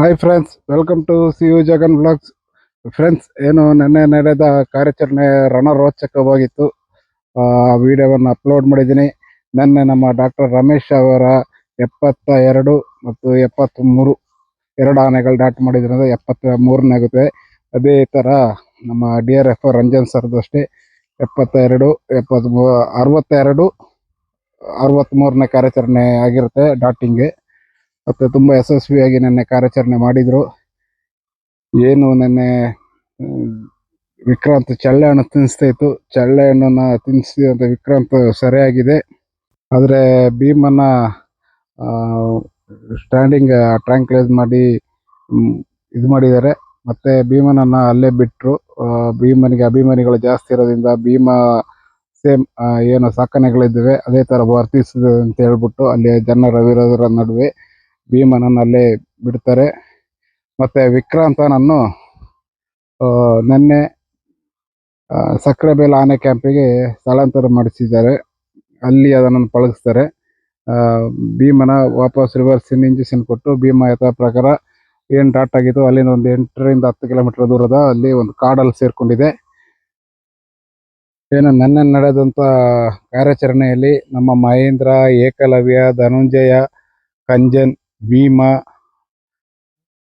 Hi friends welcome to C U Jagan blogs friends ಏನು ನಿನ್ನೆ ನಡೆದ ಕಾರ್ಯಾಚರಣೆ ರಣರೋಚಕವಾಗಿತ್ತು. ವಿಡಿಯೋವನ್ನು ಅಪ್ಲೋಡ್ ಮಾಡಿದ್ದೀನಿ. ನಿನ್ನೆ ನಮ್ಮ ಡಾಕ್ಟರ್ ರಮೇಶ್ ಅವರ ಎಪ್ಪತ್ತ ಎರಡು ಮತ್ತು ಎಪ್ಪತ್ತ್ ಮೂರು ಎರಡು ಆನೆಗಳು ಡಾಟ್ ಮಾಡಿದ್ರಿಂದ ಎಪ್ಪತ್ತ ಮೂರನೇ ಆಗುತ್ತೆ. ಅದೇ ಥರ ನಮ್ಮ ಡಿ ಆರ್ ಎಫ್ ರಂಜನ್ ಸರ್ದು ಅಷ್ಟೇ ಎಪ್ಪತ್ತ ಎರಡು ಎಪ್ಪತ್ತ್ ಅರವತ್ತೆರಡು ಅರವತ್ತ್ಮೂರನೇ ಕಾರ್ಯಾಚರಣೆ ಆಗಿರುತ್ತೆ ಡಾಟಿಂಗ್ಗೆ ಮತ್ತೆ ತುಂಬ ಯಶಸ್ವಿಯಾಗಿ ನೆನ್ನೆ ಕಾರ್ಯಾಚರಣೆ ಮಾಡಿದ್ರು. ಏನು ನೆನ್ನೆ ವಿಕ್ರಾಂತ್ ಚಳ್ಳೆ ಹಣ್ಣು ತಿನ್ನಿಸ್ತಾ ಇತ್ತು. ಚಳ್ಳೆ ಹಣ್ಣನ್ನ ತಿನ್ನಿಸಿದಂತ ವಿಕ್ರಾಂತ್ ಸರಿಯಾಗಿದೆ. ಆದರೆ ಭೀಮನ್ನ ಸ್ಟ್ಯಾಂಡಿಂಗ್ ಟ್ರ್ಯಾಂಕ್ಲೈಸ್ ಮಾಡಿ ಇದು ಮಾಡಿದ್ದಾರೆ. ಮತ್ತೆ ಭೀಮನನ್ನ ಅಲ್ಲೇ ಬಿಟ್ರು. ಭೀಮನಿಗೆ ಅಭಿಮಾನಿಗಳು ಜಾಸ್ತಿ ಇರೋದ್ರಿಂದ ಭೀಮ ಸೇಮ್ ಏನು ಸಾಕಣೆಗಳಿದ್ದಾವೆ. ಅದೇ ತರ ವರ್ತಿಸಿದೆ ಅಂತ ಹೇಳ್ಬಿಟ್ಟು ಅಲ್ಲಿ ಜನರ ವಿರೋಧರ ನಡುವೆ ಭೀಮನನ್ನ ಅಲ್ಲೇ ಬಿಡ್ತಾರೆ. ಮತ್ತೆ ವಿಕ್ರಾಂತನನ್ನು ನಿನ್ನೆ ಆ, ಸಕ್ರೆಬೇಲ್ ಆನೆ ಕ್ಯಾಂಪಿಗೆ ಸ್ಥಳಾಂತರ ಮಾಡಿಸಿದ್ದಾರೆ. ಅಲ್ಲಿ ಅದನ್ನು ಪಳಗಿಸ್ತಾರೆ. ಭೀಮನ ವಾಪಸ್ ರಿವರ್ಸ್ ಇಂಜೆಕ್ಷನ್ ಕೊಟ್ಟು ಭೀಮ ಯಥಾ ಪ್ರಕಾರ ಏನ್ ಡಾಟ್ ಆಗಿತ್ತು ಅಲ್ಲಿಂದ ಒಂದು ಎಂಟರಿಂದ ಹತ್ತು ಕಿಲೋಮೀಟರ್ ದೂರದ ಅಲ್ಲಿ ಒಂದು ಕಾಡಲ್ಲಿ ಸೇರ್ಕೊಂಡಿದೆ. ಏನು ನೆನ್ನೆ ನಡೆದಂತ ಕಾರ್ಯಾಚರಣೆಯಲ್ಲಿ ನಮ್ಮ ಮಹೇಂದ್ರ ಏಕಲವ್ಯ ಧನುಂಜಯ ಕಂಜನ್ ಭೀಮ,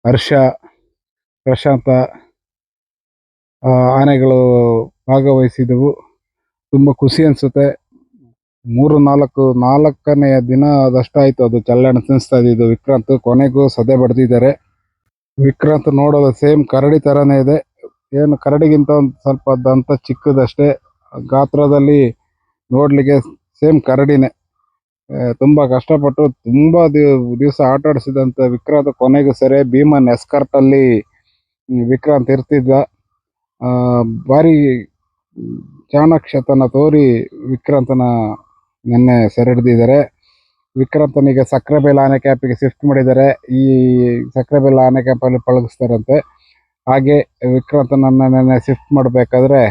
ಹರ್ಷ, ಪ್ರಶಾಂತ ಆನೆಗಳು ಭಾಗವಹಿಸಿದವು. ತುಂಬ ಖುಷಿ ಅನ್ಸುತ್ತೆ. ಮೂರು, ನಾಲ್ಕು, ನಾಲ್ಕನೆಯ ದಿನ ಅದಷ್ಟಾಯಿತು. ಅದು ಚಲ್ಲಣ ತಿನ್ನಿಸ್ತಾ ಇದ್ದಿದ್ದು. ವಿಕ್ರಾಂತ್ ಕೊನೆಗೂ ಸದೆ ಬಡ್ದಿದ್ದಾರೆ. ವಿಕ್ರಾಂತ್ ನೋಡೋದು ಸೇಮ್ ಕರಡಿ ಥರನೇ ಇದೆ. ಏನು ಕರಡಿಗಿಂತ ಒಂದು ಸ್ವಲ್ಪ ದಂತ ಚಿಕ್ಕದಷ್ಟೇ. ಗಾತ್ರದಲ್ಲಿ ನೋಡಲಿಕ್ಕೆ ಸೇಮ್ ಕರಡಿನೇ. ತುಂಬಾ ಕಷ್ಟಪಟ್ಟು ತುಂಬಾ ದಿವಸ ಆಟ ಆಡಿಸಿದಂತ ವಿಕ್ರಾಂತ್ ಕೊನೆಗೂ ಸರಿ ಭೀಮನ್ ಎಸ್ಕರ್ಟ್ ಅಲ್ಲಿ ವಿಕ್ರಾಂತ್ ಇರ್ತಿದ್ದ. ಹ್ಮ್, ಚಾಣಾಕ್ಷತನ ತೋರಿ ವಿಕ್ರಾಂತನ ನಿನ್ನೆ ಸೆರೆ ಹಿಡಿದಿದ್ದಾರೆ. ವಿಕ್ರಾಂತನಿಗೆ ಸಕ್ರೆಬೆಲ್ ಆನೆ ಕ್ಯಾಂಪಿಗೆ ಶಿಫ್ಟ್ ಮಾಡಿದ್ದಾರೆ. ಈ ಸಕ್ರೆಬೆಲ್ ಆನೆ ಕ್ಯಾಂಪಲ್ಲಿ ಪಳಗಿಸ್ತಾರಂತೆ. ಹಾಗೆ ವಿಕ್ರಾಂತನನ್ನ ನಿನ್ನೆ ಶಿಫ್ಟ್ ಮಾಡಬೇಕಾದ್ರೆ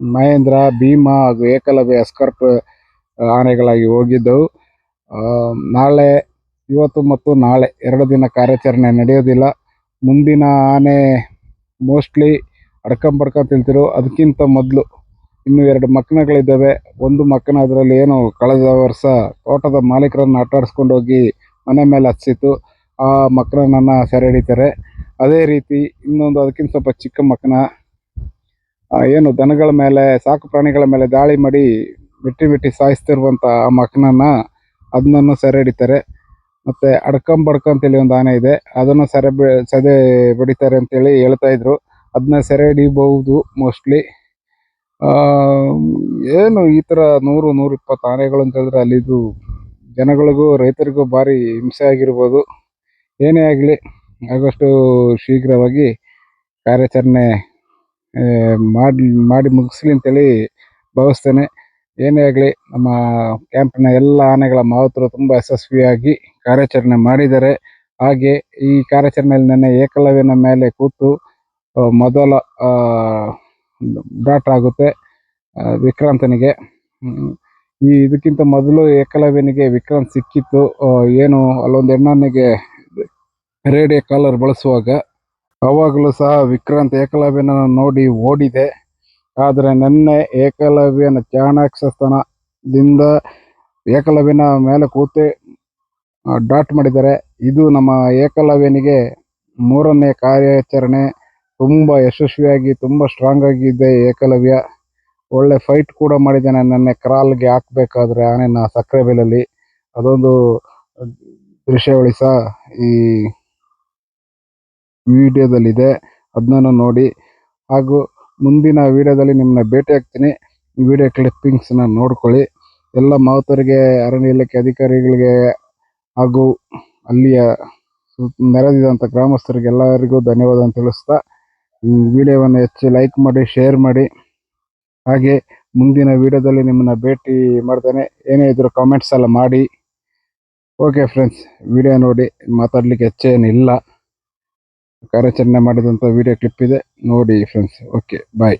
ಮಹೇಂದ್ರ ಭೀಮ ಹಾಗೂ ಏಕಲವ್ಯ ಎಸ್ಕರ್ಟ್ ಆನೆಗಳಾಗಿ ಹೋಗಿದ್ದವು. ನಾಳೆ, ಇವತ್ತು ಮತ್ತು ನಾಳೆ ಎರಡು ದಿನ ಕಾರ್ಯಾಚರಣೆ ನಡೆಯೋದಿಲ್ಲ. ಮುಂದಿನ ಆನೆ ಮೋಸ್ಟ್ಲಿ ಅಡ್ಕಂಬಡ್ಕ ತಿಂತಿರು. ಅದಕ್ಕಿಂತ ಮೊದಲು ಇನ್ನು ಎರಡು ಮಕ್ಕನಗಳಿದ್ದಾವೆ. ಒಂದು ಮಕ್ಕನ ಅದರಲ್ಲಿ ಏನು ಕಳೆದ ವರ್ಷ ತೋಟದ ಮಾಲೀಕರನ್ನು ಆಟಾಡಿಸ್ಕೊಂಡು ಹೋಗಿ ಮನೆ ಮೇಲೆ ಹಚ್ಚಿತ್ತು. ಆ ಮಕ್ಕಳನ್ನ ಸೆರೆ ಹಿಡಿತಾರೆ. ಅದೇ ರೀತಿ ಇನ್ನೊಂದು ಅದಕ್ಕಿಂತ ಸ್ವಲ್ಪ ಚಿಕ್ಕ ಮಕ್ಕನ ಏನು ದನಗಳ ಮೇಲೆ, ಸಾಕು ಪ್ರಾಣಿಗಳ ಮೇಲೆ ದಾಳಿ ಮಾಡಿ, ಬಿಟ್ಟಿ ಬಿಟ್ಟಿ ಸಾಯಿಸ್ತಿರುವಂಥ ಆ ಮಕ್ಕನನ್ನ ಅದನ್ನನ್ನು ಸೆರೆ ಹಿಡಿತಾರೆ. ಮತ್ತೆ ಅಡ್ಕಂ ಅಂತ ಹೇಳಿ ಒಂದು ಆನೆ ಇದೆ. ಅದನ್ನು ಸೆರೆ ಬಿ- ಸದೆ ಬಡಿತಾರೆ ಅಂತೇಳಿ ಹೇಳ್ತಾ ಇದ್ರು. ಅದನ್ನ ಸೆರೆ ಹಿಡಿಬಹುದು ಮೋಸ್ಟ್ಲಿ ಏನು ಈ ತರ ನೂರು ನೂರ ಇಪ್ಪತ್ತು ಆನೆಗಳು ಅಂತ ಹೇಳಿದ್ರೆ ಅಲ್ಲಿದು ಜನಗಳಿಗೂ, ರೈತರಿಗೂ ಭಾರಿ ಹಿಂಸೆ ಆಗಿರ್ಬೋದು. ಏನೇ ಆಗಲಿ ಆದಷ್ಟು ಶೀಘ್ರವಾಗಿ ಕಾರ್ಯಾಚರಣೆ ಮಾಡಿ ಮಾಡಿ ಮುಗಿಸ್ಲಿ ಅಂತೇಳಿ ಭಾವಿಸ್ತೇನೆ. ಏನೇ ಆಗಲಿ, ನಮ್ಮ ಕ್ಯಾಂಪಿನ ಎಲ್ಲ ಆನೆಗಳ ಮಾವುತರು ತುಂಬ ಯಶಸ್ವಿಯಾಗಿ ಕಾರ್ಯಾಚರಣೆ ಮಾಡಿದ್ದಾರೆ. ಹಾಗೆ ಈ ಕಾರ್ಯಾಚರಣೆಯಲ್ಲಿ ನೆನ್ನೆ ಏಕಲವ್ಯನ ಮೇಲೆ ಕೂತು ಮೊದಲ ಡಾಟ್ ಆಗುತ್ತೆ ವಿಕ್ರಾಂತನಿಗೆ. ಈ ಇದಕ್ಕಿಂತ ಮೊದಲು ಏಕಲವ್ಯನಿಗೆ ವಿಕ್ರಾಂತ್ ಸಿಕ್ಕಿತ್ತು. ಏನು, ಅಲ್ಲೊಂದು ಹೆಣ್ಣನಿಗೆ ರೇಡಿಯೋ ಕಾಲರ್ ಬಳಸುವಾಗ, ಅವಾಗಲೂ ಸಹ ವಿಕ್ರಾಂತ್ ಏಕಲವ್ಯನ ನೋಡಿ ಓಡಿದೆ. ಆದರೆ ನಿನ್ನೆ ಏಕಲವ್ಯನ ಚಾಣಾಕ್ಷತನದಿಂದ ಏಕಲವ್ಯನ ಮೇಲೆ ಕೂತೆ ಡಾಟ್ ಮಾಡಿದ್ದಾರೆ ಇದು ನಮ್ಮ ಏಕಲವ್ಯನಿಗೆ ಮೂರನೇ ಕಾರ್ಯಾಚರಣೆ. ತುಂಬ ಯಶಸ್ವಿಯಾಗಿ, ತುಂಬ ಸ್ಟ್ರಾಂಗ್ ಆಗಿದೆ ಏಕಲವ್ಯ. ಒಳ್ಳೆ ಫೈಟ್ ಕೂಡ ಮಾಡಿದ್ದಾನೆ ನೆನ್ನೆ, ಕ್ರಾಲ್ಗೆ ಹಾಕ್ಬೇಕಾದ್ರೆ ಆನೆನ ಸಕ್ಕರೆ ಬೆಲೆಯಲ್ಲಿ ಅದೊಂದು ದೃಶ್ಯಾವಳಿ ಸಹ ಈ ವಿಡಿಯೋದಲ್ಲಿದೆ, ಅದನ್ನ ನೋಡಿ. ಹಾಗೂ ಮುಂದಿನ ವಿಡಿಯೋದಲ್ಲಿ ನಿಮ್ಮನ್ನ ಭೇಟಿ ಆಗ್ತೀನಿ. ವಿಡಿಯೋ ಕ್ಲಿಪ್ಪಿಂಗ್ಸ್ನ ನೋಡ್ಕೊಳ್ಳಿ. ಎಲ್ಲ ಮಾವುತರಿಗೆ, ಅರಣ್ಯ ಇಲಾಖೆ ಅಧಿಕಾರಿಗಳಿಗೆ ಹಾಗೂ ಅಲ್ಲಿಯ ನೆರೆದಿದ್ದಂಥ ಗ್ರಾಮಸ್ಥರಿಗೆಲ್ಲರಿಗೂ ಗ್ರಾಮಸ್ಥರಿಗೆ ಎಲ್ಲರಿಗೂ ಧನ್ಯವಾದ ತಿಳಿಸ್ತಾ, ಈ ವಿಡಿಯೋವನ್ನು ಹೆಚ್ಚು ಲೈಕ್ ಮಾಡಿ, ಶೇರ್ ಮಾಡಿ. ಹಾಗೆ ಮುಂದಿನ ವಿಡಿಯೋದಲ್ಲಿ ನಿಮ್ಮನ್ನ ಭೇಟಿ ಮಾಡ್ತೇನೆ. ಏನೇ ಇದ್ರು ಕಾಮೆಂಟ್ಸ್ ಎಲ್ಲ ಮಾಡಿ. ಓಕೆ ಫ್ರೆಂಡ್ಸ್ ವಿಡಿಯೋ ನೋಡಿ, ಮಾತಾಡಲಿಕ್ಕೆ ಹೆಚ್ಚೇನಿಲ್ಲ. ಕಾರ್ಯಾಚರಣೆ ಮಾಡಿದಂತ ವಿಡಿಯೋ ಕ್ಲಿಪ್ ಇದೆ. ನೋಡಿ ಫ್ರೆಂಡ್ಸ್ ಓಕೆ ಬಾಯ್